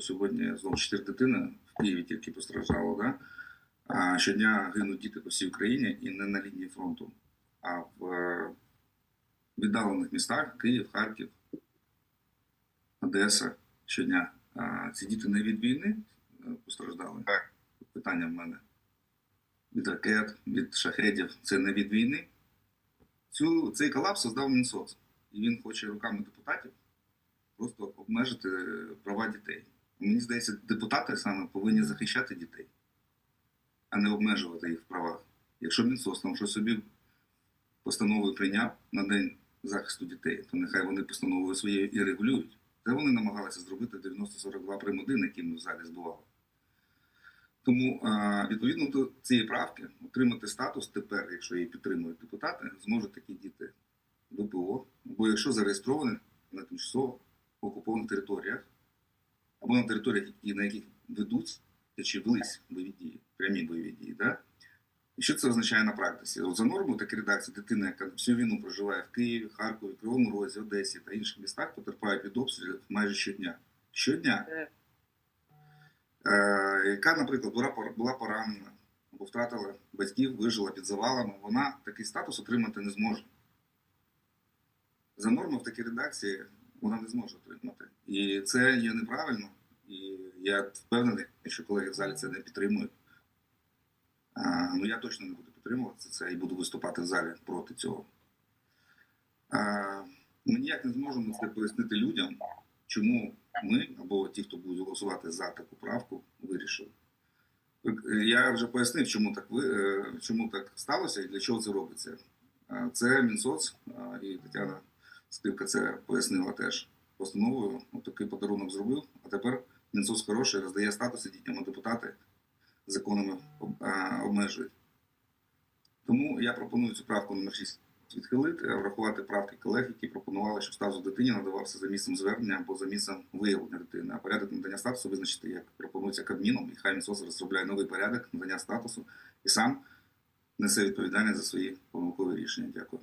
Сьогодні знову чотири дитини в Києві тільки постраждало. Да? А щодня гинуть діти по всій Україні і не на лінії фронту, а в е, віддалених містах Київ, Харків, Одеса щодня. А ці діти не від війни е, постраждали. Так. Питання в мене. Від ракет, від шахедів. Це не від війни. Цю, цей колапс создав Мінсоц. І він хоче руками депутатів просто обмежити права дітей. Мені здається, депутати саме повинні захищати дітей, а не обмежувати їх в правах. Якщо Мінсоц там щось собі постановою прийняв на день захисту дітей, то нехай вони постановою своєю і регулюють. Це вони намагалися зробити 90-42 прим. 1, які ми в залі збували. Тому, відповідно до цієї правки, отримати статус тепер, якщо її підтримують депутати, зможуть такі діти ВПО, або якщо зареєстровані на тимчасово окупованих територіях, або на територіях, на яких ведуться чи велись бойові дії, прямі бойові дії. Да? І що це означає на практиці? От за нормою такі редакції дитина, яка всю війну проживає в Києві, Харкові, Кривому Розі, Одесі та інших містах, потерпають від обстрілів майже щодня. Щодня е, яка, наприклад, була, була поранена або втратила батьків, вижила під завалами, вона такий статус отримати не зможе. За нормою в такій редакції вона не зможе отримати. І це є неправильно. І я впевнений, що колеги в залі це не підтримують. А, ну я точно не буду підтримувати це і буду виступати в залі проти цього. А, ми ніяк не зможемо це пояснити людям, чому ми або ті, хто будуть голосувати за таку правку, вирішили. Я вже пояснив, чому так ви е, чому так сталося і для чого це робиться. Е, Це Мінсоц е, і Тетяна Скрипка це пояснила теж постановою. От такий подарунок зробив. А тепер Мінсоц хороший роздає статуси дітям, а депутати законами е, обмежують. Тому я пропоную цю правку номер 6 відхилити, врахувати правки колег, які пропонували, що статус дитині надавався за місцем звернення або за місцем виявлення дитини. А порядок надання статусу визначити, як пропонується Кабміном, і хай Мінсоц розробляє новий порядок надання статусу і сам несе відповідальність за свої помилкові рішення. Дякую.